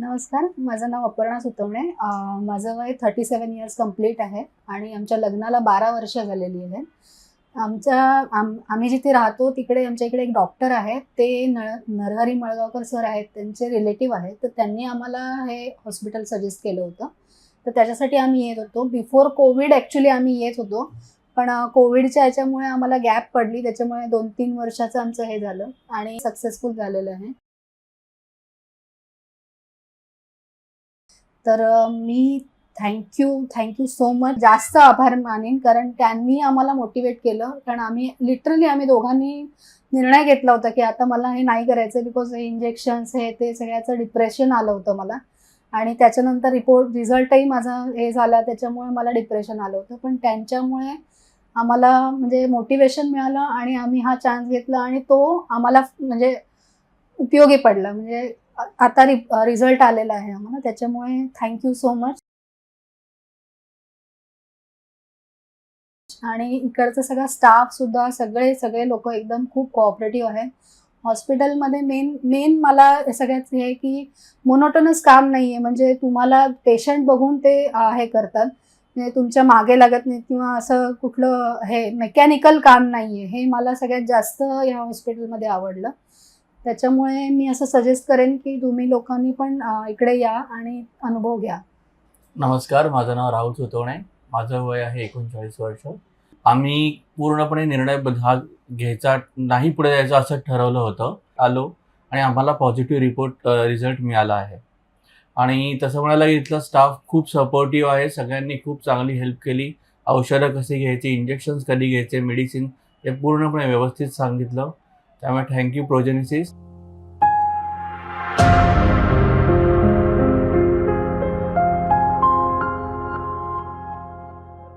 नमस्कार माझं नाव अपर्णा सुतवणे. माझं वय थर्टी सेवन इयर्स कंप्लीट आहे आणि आमच्या लग्नाला बारा वर्ष झालेली आहेत. आमच्या आम आम्ही जिथे राहतो तिकडे आमच्या इकडे एक डॉक्टर आहेत ते नळ नरहरी मळगावकर सर आहेत त्यांचे रिलेटिव्ह आहेत. तर त्यांनी आम्हाला हे हॉस्पिटल सजेस्ट केलं होतं. तर त्याच्यासाठी आम्ही येत होतो. बिफोर कोविड ॲक्च्युली आम्ही येत होतो. पण कोविडच्या याच्यामुळे आम्हाला गॅप पडली. त्याच्यामुळे दोन तीन वर्षाचं आमचं हे झालं आणि सक्सेसफुल झालेलं आहे. तर मी thank you thank you so much जास्त आभार मानेन कारण त्यांनी आम्हाला मोटिवेट केलं. कारण आम्ही लिटरली आम्ही दोघांनी निर्णय घेतला होता की आता मला हे नाही करायचं बिकॉज हे इंजेक्शन्स हे ते सगळ्याचं डिप्रेशन आलं होतं मला. आणि त्याच्यानंतर रिपोर्ट रिझल्टही माझा हे झाला त्याच्यामुळे मला डिप्रेशन आलं होतं. पण त्यांच्यामुळे आम्हाला म्हणजे मोटिवेशन मिळालं आणि आम्ही हा चान्स घेतला आणि तो आम्हाला म्हणजे उपयोगी पडला. म्हणजे आता रि रिझल्ट आलेला आहे आम्हाला. त्याच्यामुळे थँक्यू सो मच आणि इकडचा सगळा स्टाफ सुद्धा सगळे सगळे लोक एकदम खूप कोऑपरेटिव्ह आहे हॉस्पिटलमध्ये मेन मेन मला सगळ्यात हे की मोनोटोनस काम नाही आहे म्हणजे तुम्हाला पेशंट बघून ते हे करतात. म्हणजे तुमच्या मागे लागत नाही किंवा असं कुठलं हे मेकॅनिकल काम नाही आहे हे मला सगळ्यात जास्त या हॉस्पिटलमध्ये आवडलं. त्याच्यामुळे मी असं सजेस्ट करेन की तुम्ही लोकांनी पण इकडे या आणि अनुभव घ्या. नमस्कार माझं नाव राहुल सुतवणे माझं वय आहे एकोणचाळीस वर्ष. आम्ही पूर्णपणे निर्णय हा घ्यायचा नाही पुढे जायचं असं ठरवलं होतं. आलो आणि आम्हाला पॉझिटिव्ह रिपोर्ट रिझल्ट मिळाला आहे. आणि तसं म्हणायला इथला स्टाफ खूप सपोर्टिव्ह आहे. सगळ्यांनी खूप चांगली हेल्प केली. औषधं कशी घ्यायची इंजेक्शन्स कधी घ्यायचे मेडिसिन हे पूर्णपणे व्यवस्थित सांगितलं. त्यामुळे थँक्यू प्रोजेनिसिस